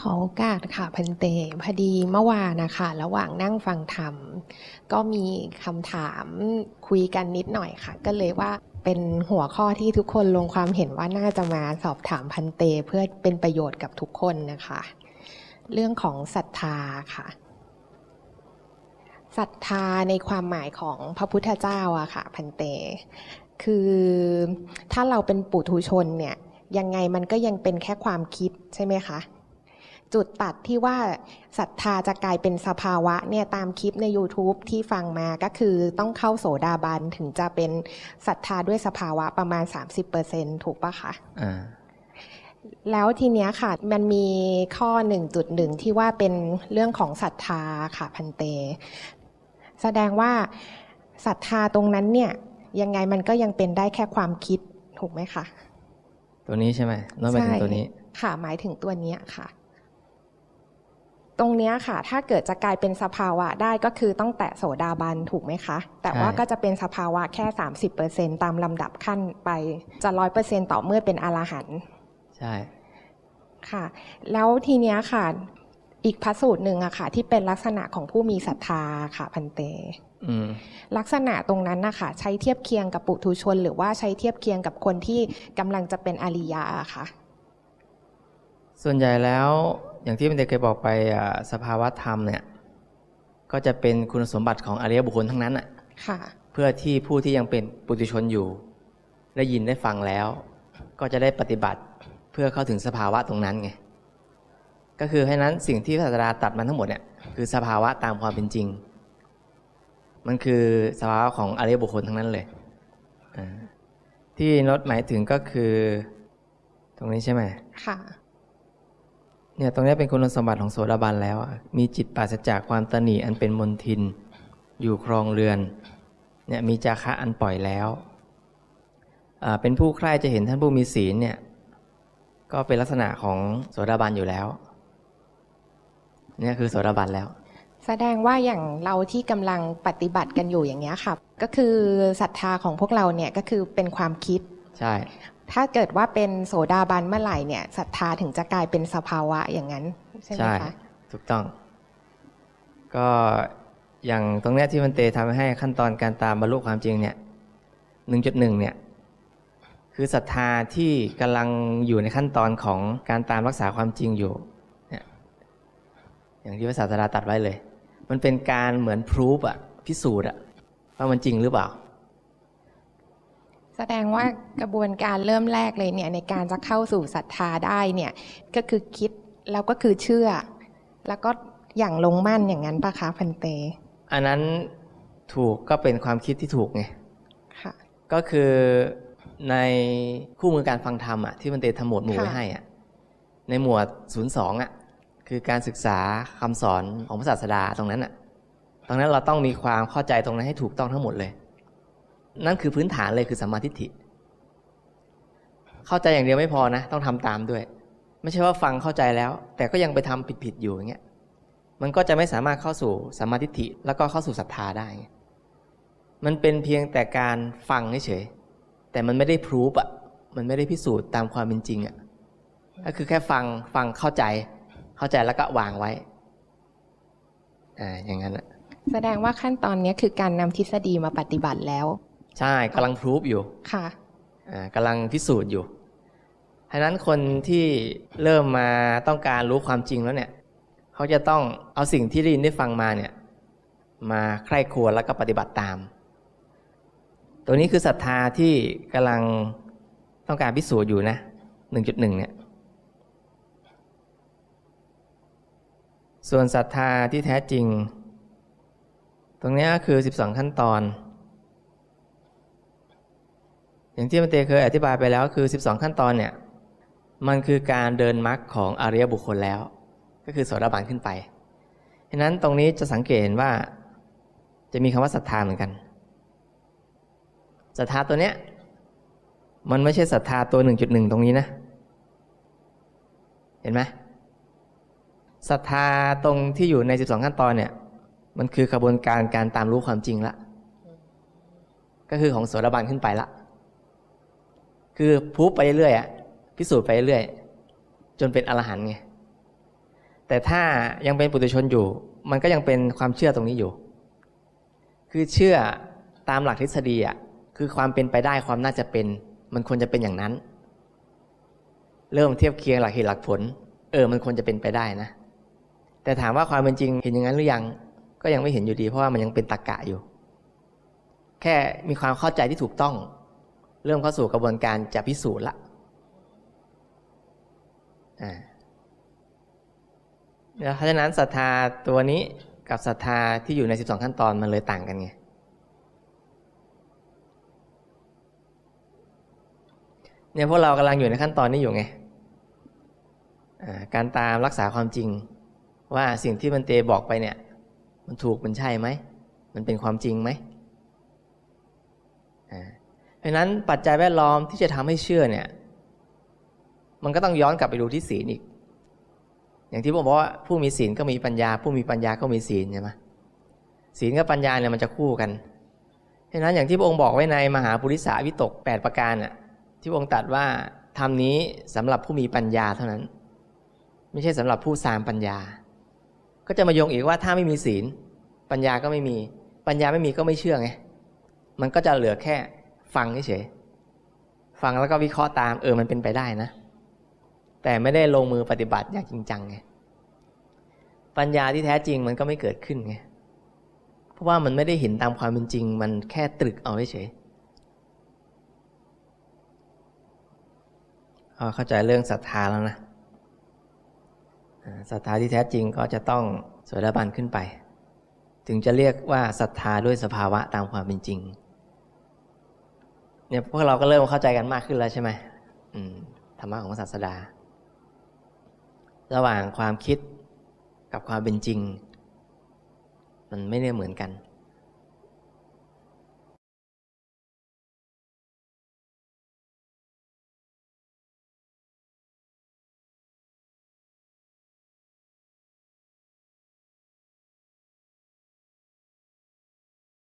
ขอโอกาสค่ะพันเตพอดีเมื่อวานนะคะระหว่างนั่งฟังธรรม ก็มีคำถามคุยกันนิดหน่อยค่ะ ก็เลยว่าเป็นหัวข้อที่ทุกคนลงความเห็นว่าน่าจะมาสอบถามพันเตเพื่อเป็นประโยชน์กับทุกคนนะคะ เรื่องของศรัทธาค่ะศรัทธาในความหมายของพระพุทธเจ้าอะค่ะ พันเต คือถ้าเราเป็นปุถุชนเนี่ยยังไงมันก็ยังเป็นแค่ความคิดใช่ไหมคะ จุดตัดที่ว่าศรัทธาจะกลายเป็นสภาวะเนี่ยตามคลิปใน YouTube ที่ฟังมาก็คือต้องเข้าโสดาบันถึงจะเป็นศรัทธาด้วยสภาวะประมาณ 30%ถูกปะคะอ่าแล้วทีเนี้ยค่ะมันมีข้อ 1.1 ที่ว่าเป็นเรื่องของศรัทธาค่ะพันเต แสดงว่าศรัทธาตรงนั้นเนี่ยยังไงมันก็ยังเป็นได้แค่ความคิดถูกไหมคะ ตัวนี้ใช่ไหมต้องไปถึงตัวนี้ ค่ะ หมายถึงตัวเนี้ยค่ะ ตรงเนี้ยค่ะ ถ้าเกิดจะกลายเป็นสภาวะได้ก็คือต้องแตะโสดาบันถูกไหมคะ แต่ว่าใช่ก็จะเป็นสภาวะแค่ 30%ตามลำดับขั้นไปจะร้อยเปอร์เซ็นต่อเมื่อเป็นอรหันต์ใช่ค่ะ แล้วทีเนี้ยค่ะ อีกพระสูตรหนึ่งอะค่ะ ที่เป็นลักษณะของผู้มีศรัทธาค่ะพันเตอืมลักษณะตรงนั้นนะคะใช้เทียบเคียงกับปุถุชน หรือว่าใช้เทียบเคียงกับคนที่กำลังจะเป็นอริยาอะค่ะ ส่วนใหญ่แล้ว อย่างที่มันเด็กเคยบอกไปอ่าสภาวะธรรมเนี่ย ก็จะเป็นคุณสมบัติของอริยบุคคลทั้งนั้นอะค่ะเพื่อที่ผู้ที่ยังเป็นปุถุชนอยู่ ได้ยินได้ฟังแล้ว ก็จะได้ปฏิบัติเพื่อเข้าถึงสภาวะตรงนั้นไงก็คือให้นั้นสิ่งที่พระศาสดาตรัดมาทั้งหมดเนี่ยคือสภาวะตามความเป็นจริง มันคือสภาวะของอริยบุคคลทั้งนั้นเลยอ่าที่นดหมายถึงก็คือ ตรงนี้ใช่ไหมค่ะ เนี่ยตรงนี้เป็นคุณสมบัติของโสดาบันแล้วอะมีจิตปราศจากความตนีอันเป็นมนทิน อยู่ครองเรือนเนี่ยมีจาคะอันปล่อยแล้วอ่าเป็นผู้ใคร่จะเห็นท่านผู้มีศีลเนี่ยก็เป็นลักษณะของโสดาบันอยู่แล้วเนี่ยคือโสดาบันแล้ว แสดงว่าอย่างเราที่กำลังปฏิบัติกันอยู่อย่างเงี้ยค่ะก็คือศรัทธาของพวกเราเนี่ยก็คือเป็นความคิด ใช่ ถ้าเกิดว่าเป็นโสดาบันเมื่อไหร่เนี่ยศรัทธาถึงจะกลายเป็นสภาวะอย่างนั้น ใช่ไหมใช่คะถูกต้อง ก็อย่างตรงเนี้ยที่มันเตทำให้ขั้นตอนการตามบรรลุความจริงเนี่ยหนึ่งจุดหนึ่งเนี่ย คือศรัทธาที่กำลังอยู่ในขั้นตอนของการตามรักษาความจริงอยู่เนี่ยอย่างที่พระศาสดาตัดไว้เลย มันเป็นการเหมือนพรูฟอะพิสูจน์อะว่ามันจริงหรือเปล่า แสดงว่ากระบวนการเริ่มแรกเลยเนี่ยในการจะเข้าสู่ศรัทธาได้เนี่ยก็คือคิดแล้วก็คือเชื่อ แล้วก็อย่างลงมั่นอย่างนั้นปะคะพันเต อันนั้นถูกก็เป็นความคิดที่ถูกไงค่ะก็คือในคู่มือการฟังธรรมอะที่มันเตทำหมวดหมู่ไว้ค่ะให้อะในหมวด 02อะคือการศึกษาคำสอนของพระศาสดาตรงนั้นอะตรงนั้นเราต้องมีความเข้าใจตรงนั้นให้ถูกต้องทั้งหมดเลย นั่นคือพื้นฐานเลยคือสัมมาทิฏฐิ เข้าใจอย่างเดียวไม่พอนะ ต้องทำตามด้วย ไม่ใช่ว่าฟังเข้าใจแล้ว แต่ก็ยังไปทำผิดๆอยู่อย่างเงี้ยมันก็จะไม่สามารถเข้าสู่สัมมาทิฏฐิแล้วก็เข้าสู่ศรัทธาได้ มันเป็นเพียงแต่การฟังเฉยแต่มันไม่ได้พรูฟอะ มันไม่ได้พิสูจน์ตามความเป็นจริงอะ ก็คือแค่ฟังฟังเข้าใจ เข้าใจแล้วก็วางไว้ อ่า อย่างนั้นอะ แสดงว่าขั้นตอนนี้คือการนำทฤษฎีมาปฏิบัติแล้ว ใช่กำลังพรูฟอยู่ค่ะอ่ากำลังพิสูจน์อยู่ฉะนั้นคนที่เริ่มมาต้องการรู้ความจริงแล้วเนี่ยเขาจะต้องเอาสิ่งที่ได้ยินได้ฟังมาเนี่ยมาใคร่ครวญแล้วก็ปฏิบัติตาม ตัวนี้คือศรัทธาที่กำลังต้องการพิสูจน์อยู่นะ1.1เนี่ย ส่วนศรัทธาที่แท้จริง ตรงเนี้ยก็คือ12ขั้นตอน อย่างที่มันเตเคยอธิบายไปแล้วคือ 12 ขั้นตอนเนี่ย มันคือการเดินมรรคของอริยบุคคลแล้ว ก็คือโสดาบันขึ้นไปฉะนั้นตรงนี้จะสังเกตเห็นว่า จะมีคำว่าศรัทธาเหมือนกันศรัทธาตัวเนี้ย มันไม่ใช่ศรัทธาตัว 1.1 ตรงนี้นะ เห็นไหมศรัทธาตรงที่อยู่ใน 12 ขั้นตอนเนี่ย มันคือกระบวนการการตามรู้ความจริงละ ก็คือของโสดาบันขึ้นไปละ คือพูไปเรื่อยๆอะพิสูจน์ไปเรื่อยๆจนเป็นอรหันต์ไงแต่ถ้ายังเป็นปุถุชนอยู่ มันก็ยังเป็นความเชื่อตรงนี้อยู่ คือเชื่อตามหลักทฤษฎีอะคือความเป็นไปได้ความน่าจะเป็น มันควรจะเป็นอย่างนั้น เริ่มเทียบเคียงหลักเหตุหลักผล เออ มันควรจะเป็นไปได้นะ แต่ถามว่าความเป็นจริงเห็นอย่างนั้นหรือยัง ก็ยังไม่เห็นอยู่ดี เพราะว่ามันยังเป็นตรรกะอยู่ แค่มีความเข้าใจที่ถูกต้อง เริ่มเข้าสู่กระบวนการจะพิสูจน์ละเพราะฉะนั้นศรัทธาตัวนี้กับศรัทธาที่อยู่ใน 12 ขั้นตอนมันเลยต่างกันไง เนี่ยพวกเรากำลังอยู่ในขั้นตอนนี้อยู่ไง การตามรักษาความจริง ว่าสิ่งที่มันเตบอกไปเนี่ย มันถูกมันใช่ไหม มันเป็นความจริงไหม เพราะนั้นปัจจัยแวดล้อมที่จะทำให้เชื่อเนี่ย มันก็ต้องย้อนกลับไปดูที่ศีลอีก อย่างที่ผมบอกว่าผู้มีศีลก็มีปัญญา ผู้มีปัญญาก็มีศีลใช่ไหมศีลกับปัญญาเนี่ยมันจะคู่กันเพราะนั้นอย่างที่พระองค์บอกไว้ในมหาปุริสาวิตก 8 ประการน่ะ ที่พระองค์ตรัสว่าทำนี้สำหรับผู้มีปัญญาเท่านั้น ไม่ใช่สำหรับผู้สามปัญญา ก็จะมาโยงอีกว่าถ้าไม่มีศีล ปัญญาก็ไม่มี ปัญญาไม่มีก็ไม่เชื่อไงมันก็จะเหลือแค่ ฟังเฉยฟังแล้วก็วิเคราะห์ตามเออมันเป็นไปได้นะ แต่ไม่ได้ลงมือปฏิบัติอย่างจริงจังไงปัญญาที่แท้จริงมันก็ไม่เกิดขึ้นไงเพราะว่ามันไม่ได้เห็นตามความเป็นจริง มันแค่ตรึกเอาเฉยเข้าใจเรื่องศรัทธาแล้วนะศรัทธาที่แท้จริงก็จะต้องโสดาบันขึ้นไป ถึงจะเรียกว่าศรัทธาด้วยสภาวะตามความเป็นจริง เนี่ยพวกเราก็เริ่มเข้าใจกันมากขึ้นแล้วใช่ไหมธรรมะของศาสดา ระหว่างความคิดกับความเป็นจริง มันไม่ได้เหมือนกัน